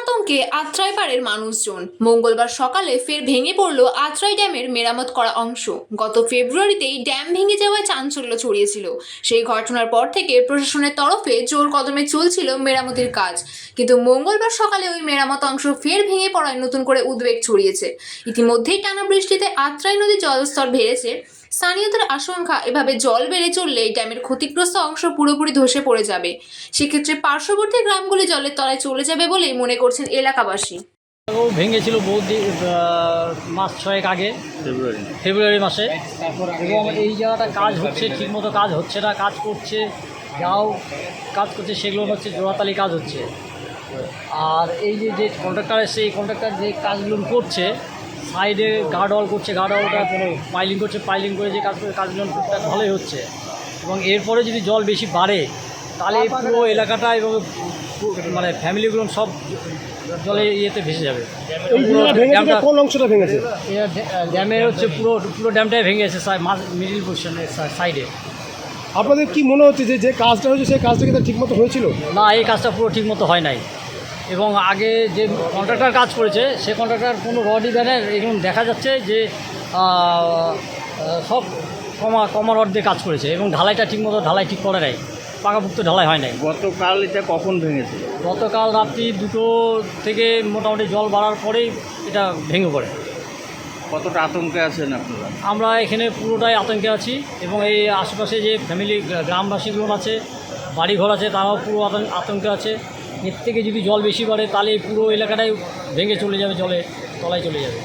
আতঙ্কে আত্রাই পাড়ের মানুষজন। মঙ্গলবার সকালে ফের ভেঙে পড়ল আত্রাই ড্যামের মেরামত করা অংশ। গত ফেব্রুয়ারিতেই ড্যাম ভেঙে যাওয়ায় চাঞ্চল্য ছড়িয়েছিল। সেই ঘটনার পর থেকে প্রশাসনের তরফে জোর কদমে চলছিল মেরামতির কাজ। কিন্তু মঙ্গলবার সকালে ওই মেরামত অংশ ফের ভেঙে পড়ায় নতুন করে উদ্বেগ ছড়িয়েছে। ইতিমধ্যেই টানা বৃষ্টিতে আত্রাই নদীর জলস্তর বেড়েছে। স্থানীয়দের আশঙ্কা এভাবে জল বেড়ে চললে এই ড্যামের ক্ষতিগ্রস্ত অংশ পুরোপুরি ধসে পড়ে যাবে। সেক্ষেত্রে পার্শ্ববর্তী গ্রামগুলি জলের তলায় চলে যাবে বলেই মনে করছেন এলাকাবাসী। ও ভেঙেছিল বহু দি- মাস ছয়েক আগে ফেব্রুয়ারি। ফেব্রুয়ারি মাসে। এবং এই জায়গাটা কাজ হচ্ছে ঠিকমতো কাজ হচ্ছে না কাজ করছে যাও কাজ করছে সেগুলো হচ্ছে জোড়াতালি কাজ হচ্ছে। আর এই যে যে কন্ট্রাক্টর এসে এই কন্ট্রাক্টর যে কাজগুলো করছে সাইডে গার্ডওয়াল করছে গার্ড গার্ডওয়ালটা পাইলিং করছে পাইলিং করে যে কাজ করে কাজগুলো টুকটাক ভালোই হচ্ছে। এবং এরপরে যদি জল বেশি বাড়ে তাহলে পুরো এলাকাটা এবং মানে ফ্যামিলিগুলো সব জলে ইয়েতে ভেসে যাবে। কোন অংশটা ভেঙেছে? এটা হচ্ছে পুরো পুরো ড্যামটাই ভেঙে গেছে মিডিল পজিশনের সাইডে আপনাদের কি মনে হচ্ছে যে যে কাজটা হয়েছে সেই কাজটা কিন্তু ঠিক মতো হয়েছিল? না এই কাজটা পুরো ঠিকমতো হয় নাই। এবং আগে যে কন্ট্রাক্টর কাজ করেছে সে কন্ট্রাক্টর কোনো রডই দেয় না। এরকম দেখা যাচ্ছে যে সব কমা কমা রড দিয়ে কাজ করেছে এবং ঢালাইটা ঠিকমতো ঢালাই ঠিক করে নাই। পাকাপুক্ত ঢালাই হয় নাই। গতকাল এটা কখন ভেঙেছে? গতকাল রাত্রি দুটো থেকে মোটামুটি জল বাড়ার পরেই এটা ভেঙে পড়ে। কতটা আতঙ্কে আছেন আপনারা? আমরা এখানে পুরোটাই আতঙ্কে আছি এবং এই আশেপাশে যে ফ্যামিলি গ্রামবাসীগুলো আছে বাড়িঘর আছে তারাও পুরো আতঙ্কে আছে। এর থেকে যদি জল বেশি বাড়ে, তাহলে পুরো এলাকাটাই ভেঙে চলে যাবে জলে তলায় চলে যাবে।